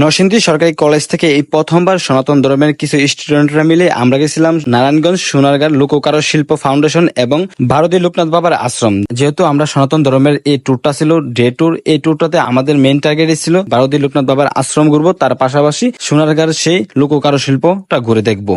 নরসিংদী সরকারি কলেজ থেকে এই প্রথমবার সনাতন ধর্মের কিছু স্টুডেন্টরা মিলে আমরা গেছিলাম নারায়ণগঞ্জ সোনারগার লোককারো শিল্প ফাউন্ডেশন এবং ভারতীয় লোকনাথ বাবার আশ্রম। যেহেতু আমরা সনাতন ধর্মের এই ট্যুরটা ছিল ডে ট্যুর এই ট্যুরটাতে আমাদের মেন টার্গেট ছিল ভারতীয় লোকনাথ বাবার আশ্রম ঘুরবো। তার পাশাপাশি সোনারগাঁর সেই লোককারো শিল্পটা ঘুরে দেখব।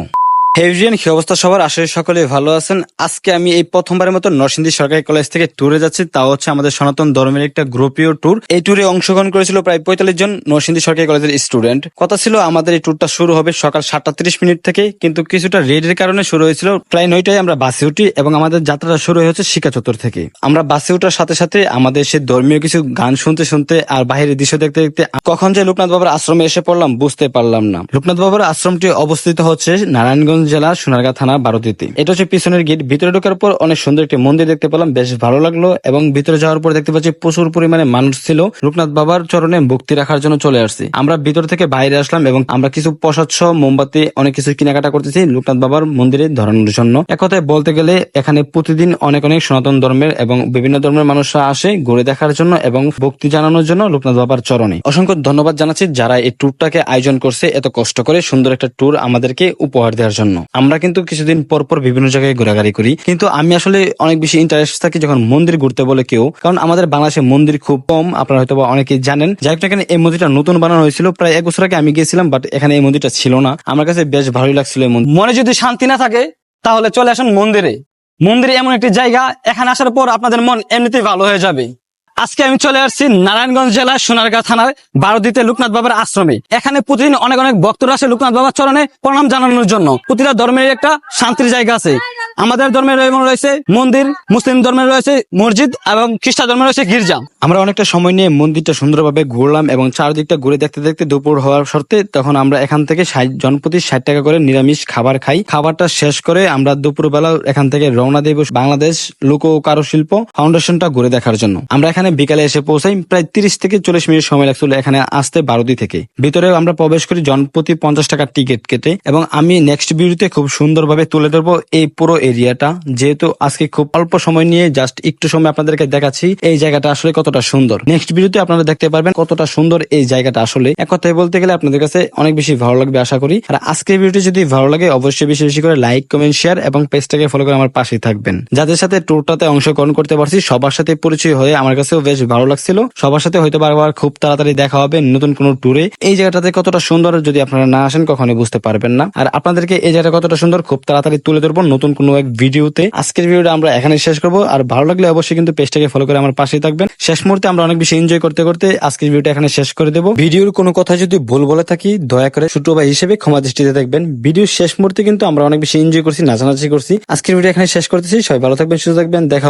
হেভিজিয়ান কি অবস্থা সবার? আসলে সকলে ভালো আছেন। আজকে আমি এই প্রথমবারের মতো নরসিংদী সরকারি কলেজ থেকে ট্যুরে যাচ্ছি। তা হচ্ছে আমাদের সনাতন ধর্মের একটা গ্রুপীয় ট্যুর এই ট্যুরে অংশগ্রহণ করেছিল প্রায় পঁয়তাল্লিশ জন নরসিংদী সরকারি কলেজের স্টুডেন্ট কথা ছিল, আমাদের এই ট্যুরটা শুরু হবে সকাল সাতটা তিরিশ মিনিট থেকে, কিন্তু কিছুটা রেডের কারণে শুরু হয়েছিল প্রায় নয়টায় আমরা বাসে উঠি এবং আমাদের যাত্রাটা শুরু হয়েছে শিকা চত্বর থেকে। আমরা বাসে ওঠার সাথে সাথে আমাদের সে ধর্মীয় কিছু গান শুনতে শুনতে আর বাইরের দৃশ্য দেখতে দেখতে কখন যে লোকনাথ বাবার আশ্রমে এসে পড়লাম বুঝতে পারলাম না। লোকনাথ বাবার আশ্রমটি অবস্থিত হচ্ছে নারায়ণগঞ্জ জেলা, সোনারগাঁ থানা, বারোতিতে। এটা হচ্ছে পিছনের গেট। ভিতরে ঢোকার পর অনেক সুন্দর একটি মন্দির দেখতে পেলাম। বেশ ভালো লাগল এবং ভিতরে যাওয়ার পর দেখতে পাচ্ছি প্রচুর পরিমাণে মানুষ ছিল। লোকনাথ বাবার চরণে ভক্তি রাখার জন্য চলে আসছি। আমরা ভিতর থেকে বাইরে আসলাম এবং আমরা কিছু প্রসাদ সহ মোমবাতি, অনেক কিছু কেনাকাটা করতেছি লোকনাথ বাবার মন্দিরে ধরানোর জন্য। এক কথায় বলতে গেলে এখানে প্রতিদিন অনেক অনেক সনাতন ধর্মের এবং বিভিন্ন ধর্মের মানুষরা আসে ঘুরে দেখার জন্য এবং ভক্তি জানানোর জন্য লোকনাথ বাবার চরণে। অসংখ্য ধন্যবাদ জানাচ্ছি যারা এই ট্যুরটাকে আয়োজন করছে। এত কষ্ট করে সুন্দর একটা ট্যুর আমাদেরকে উপহার দেওয়ার জন্য। আমরা কিন্তু কিছুদিন পর পর বিভিন্ন জায়গায় ঘোরাঘুরি করি। কিন্তু আমি আসলে অনেক বেশি ইন্টারেস্ট থাকি যখন মন্দির ঘুরতে বলে কেউ। কারণ আমাদের বাংলাদেশে মন্দির খুব কম, আপনারা হয়তো বা অনেকেই জানেন। যাই হোক না কেন, এই মন্দিরটা নতুন বানানো হয়েছিল। প্রায় এক বছর আগে আমি গিয়েছিলাম বাট এখানে এই মন্দিরটা ছিল না। আমার কাছে বেশ ভালোই লাগছিল এই মন্দির। মনে যদি শান্তি না থাকে, তাহলে চলে আসুন মন্দিরে। মন্দিরে এমন একটি জায়গা, এখানে আসার পর আপনাদের মন এমনিতেই ভালো হয়ে যাবে। আজকে আমি চলে আসছি নারায়ণগঞ্জ জেলার সোনারগাঁ থানার বারোদিতে লোকনাথ বাবার আশ্রমে। এখানে প্রতিদিন অনেক অনেক ভক্তরা আসে লোকনাথ বাবার চরণে প্রণাম জানানোর জন্য। প্রতিটা ধর্মের একটা শান্তির জায়গা আছে। আমাদের ধর্মের রয়েছে মন্দির, মুসলিম ধর্মের রয়েছে মসজিদ এবং খ্রিস্টান ধর্মের রয়েছে গির্জা আমরা অনেকটা সময় নিয়ে মন্দিরটা সুন্দরভাবে ঘুরলাম এবং চারদিকটা ঘুরে দেখতে দেখতে দুপুর হওয়ার শর্তে তখন আমরা এখান থেকে ষাট জনপ্রতি ষাট টাকা করে নিরামিষ খাবার খাই। খাবারটা শেষ করে আমরা দুপুরবেলা এখান থেকে রওনা দেব বাংলাদেশ লোক ও কারুশিল্প ফাউন্ডেশনটা ঘুরে দেখার জন্য। আমরা এখানে বিকালে এসে পৌঁছাই, প্রায় তিরিশ থেকে চল্লিশ মিনিট সময় লাগছিল এখানে আসতে বারোদি থেকে। ভিতরে আমরা প্রবেশ করি জনপ্রতি পঞ্চাশ টাকার টিকিট কেটে এবং আমি নেক্সট ভিডিওতে খুব সুন্দরভাবে তুলে ধরবো এই পুরো এরিয়াটা। যেহেতু আজকে খুব অল্প সময় নিয়ে জাস্ট একটু সময় আপনাদেরকে দেখাচ্ছি, এই জায়গাটা আসলে কতটা সুন্দর। নেক্সট ভিডিওতে আপনারা দেখতে পারবেন কতটা সুন্দর এই জায়গাটা আসলে। এক কথায় বলতে গেলে আপনাদের কাছে অনেক বেশি ভালো লাগবে, আশা করি। আর আজকের ভিডিওটি যদি ভালো লাগে, অবশ্যই বেশি বেশি করে লাইক কমেন্ট শেয়ার এবং পেজটাকে ফলো করে আমার পাশেই থাকবেন। যাদের সাথে ট্যুরটাতে অংশগ্রহণ করতে পারছি, সবার সাথে পরিচয় হয়ে আমার কাছেও বেশ ভালো লাগছিল। সবার সাথে হয়তো বারবার খুব তাড়াতাড়ি দেখা হবে নতুন কোনো ট্যুরে এই জায়গাটাতে কতটা সুন্দর যদি আপনারা না আসেন, কখনোই বুঝতে পারবেন না। আর আপনাদেরকে এই জায়গাটা কতটা সুন্দর, খুব তাড়াতাড়ি তুলে ধরবো নতুন কোনো এক ভিডিওতে। আজকের ভিডিওটা আমরা এখানে শেষ করব। আর ভালো লাগলে অবশ্যই কিন্তু পেজটাকে ফলো করে আমার পাশেই থাকবেন। শেষ মুহূর্তে আমরা অনেক বেশি এনজয় করতে করতে আজকের ভিডিওটা এখানে শেষ করে দেবো। ভিডিওর কোনো কথা যদি ভুল বলে থাকি দয়া করে ছোট ভাই হিসেবে ক্ষমা দৃষ্টিতে দেখবেন। ভিডিও শেষ মুহূর্তে কিন্তু আমরা অনেক বেশি এনজয় করছি নাচানাচি করছি। আজকের ভিডিও এখানে শেষ করতেছি। সবাই ভালো থাকবেন সুস্থ থাকবেন। দেখা হবে